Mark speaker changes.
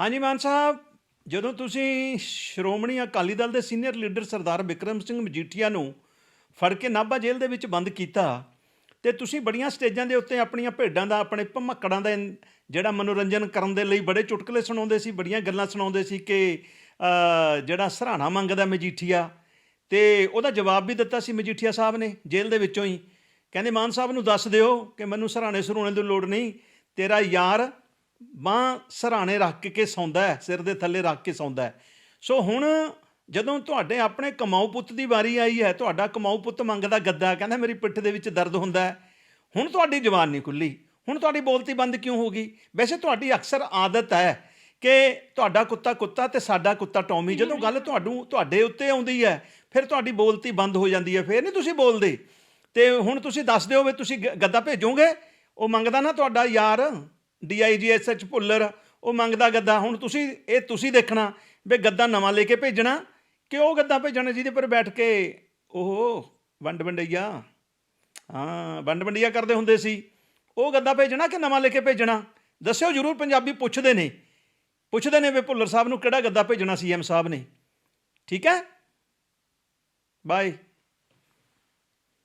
Speaker 1: ਹਾਂਜੀ ਮਾਨ ਸਾਹਿਬ, ਜਦੋਂ ਤੁਸੀਂ ਸ਼੍ਰੋਮਣੀ ਅਕਾਲੀ ਦਲ ਦੇ ਸੀਨੀਅਰ ਲੀਡਰ ਸਰਦਾਰ ਵਿਕਰਮ ਸਿੰਘ ਮਜੀਠੀਆ ਨੂੰ ਫੜ ਕੇ ਨਾਭਾ ਜੇਲ੍ਹ ਦੇ ਵਿੱਚ ਬੰਦ ਕੀਤਾ ਤੇ ਤੁਸੀਂ ਬੜੀਆਂ ਸਟੇਜਾਂ ਦੇ ਉੱਤੇ ਆਪਣੀਆਂ ਭੇਡਾਂ ਦਾ, ਆਪਣੇ ਭਮੱਕੜਾਂ ਦਾ ਜਿਹੜਾ ਮਨੋਰੰਜਨ ਕਰਨ ਦੇ ਲਈ ਬੜੇ ਚੁਟਕਲੇ ਸੁਣਾਉਂਦੇ ਸੀ, ਬੜੀਆਂ ਗੱਲਾਂ ਸੁਣਾਉਂਦੇ ਸੀ ਕਿ ਜਿਹੜਾ ਸਰਾਣਾ ਮੰਗਦਾ ਮਜੀਠੀਆ ਤੇ ਉਹਦਾ ਜਵਾਬ ਵੀ ਦਿੱਤਾ ਸੀ ਮਜੀਠੀਆ ਸਾਹਿਬ ਨੇ ਜੇਲ੍ਹ ਦੇ ਵਿੱਚੋਂ ਹੀ। ਕਹਿੰਦੇ, ਮਾਨ ਸਾਹਿਬ ਨੂੰ ਦੱਸ ਦਿਓ ਕਿ ਮੈਨੂੰ ਸਰਾਣੇ ਸਰੂਣੇ ਦੀ ਲੋੜ ਨਹੀਂ, ਤੇਰਾ ਯਾਰ ਬਾਂਹ ਸਰਾਣੇ ਰੱਖ ਕੇ ਸੌਂਦਾ ਹੈ, ਸਿਰ ਦੇ ਥੱਲੇ ਰੱਖ ਕੇ ਸੌਂਦਾ ਹੈ। ਸੋ ਹੁਣ ਜਦੋਂ ਤੁਹਾਡੇ ਆਪਣੇ ਕਮਾਊ ਪੁੱਤ ਦੀ ਵਾਰੀ ਆਈ ਹੈ, ਤੁਹਾਡਾ ਕਮਾਊ ਪੁੱਤ ਮੰਗਦਾ ਗੱਦਾ, ਕਹਿੰਦਾ ਮੇਰੀ ਪਿੱਠ ਦੇ ਵਿੱਚ ਦਰਦ ਹੁੰਦਾ ਹੈ, ਹੁਣ ਤੁਹਾਡੀ ਜ਼ੁਬਾਨ ਨਹੀਂ ਖੁੱਲੀ। ਹੁਣ ਤੁਹਾਡੀ ਬੋਲਤੀ ਬੰਦ ਕਿਉਂ ਹੋ ਗਈ? ਵੈਸੇ ਤੁਹਾਡੀ ਅਕਸਰ ਆਦਤ ਹੈ ਕਿ ਤੁਹਾਡਾ ਕੁੱਤਾ ਕੁੱਤਾ ਤੇ ਸਾਡਾ ਕੁੱਤਾ ਟੌਮੀ। ਜਦੋਂ ਗੱਲ ਤੁਹਾਨੂੰ, ਤੁਹਾਡੇ ਉੱਤੇ ਆਉਂਦੀ ਹੈ, ਫਿਰ ਤੁਹਾਡੀ ਬੋਲਤੀ ਬੰਦ ਹੋ ਜਾਂਦੀ ਹੈ, ਫਿਰ ਨਹੀਂ ਤੁਸੀਂ ਬੋਲਦੇ। ਤੇ ਹੁਣ ਤੁਸੀਂ ਦੱਸ ਦਿਓ ਵੀ ਤੁਸੀਂ ਗ- ਗੱਦਾ ਭੇਜੋਗੇ? ਉਹ ਮੰਗਦਾ ਨਾ ਤੁਹਾਡਾ ਯਾਰ। ਡੀਆਈਜੀ ਐਸਐਚ ਭੁੱਲਰ, ਉਹ ਮੰਗਦਾ ਗੱਦਾ, ਹੁਣ ਤੁਸੀਂ, ਇਹ ਤੁਸੀਂ ਦੇਖਣਾ ਵੀ ਗੱਦਾ ਨਵਾਂ ਲੈ ਕੇ ਭੇਜਣਾ ਕਿ ਉਹ ਗੱਦਾ ਭੇਜਣਾ ਜਿਹਦੇ ਪਰ ਬੈਠ ਕੇ? ਉਹ ਵੰਡ ਵੰਡਈਆ। ਹਾਂ, ਵੰਡ ਵੰਡਈਆ ਕਰਦੇ ਹੁੰਦੇ ਸੀ। ਉਹ ਗੱਦਾ ਭੇਜਣਾ ਕਿ ਨਵਾਂ ਲੈ ਕੇ ਭੇਜਣਾ? ਦੱਸਿਓ ਜਰੂਰ, ਪੰਜਾਬੀ ਪੁੱਛਦੇ ਨੇ। ਪੁੱਛਦੇ ਨੇ ਵੀ ਭੁੱਲਰ ਸਾਹਿਬ ਨੂੰ ਕਿਹੜਾ ਗੱਦਾ ਭੇਜਣਾ ਸੀ ਸੀਐਮ ਸਾਹਿਬ ਨੇ। ਠੀਕ ਹੈ? ਬਾਏ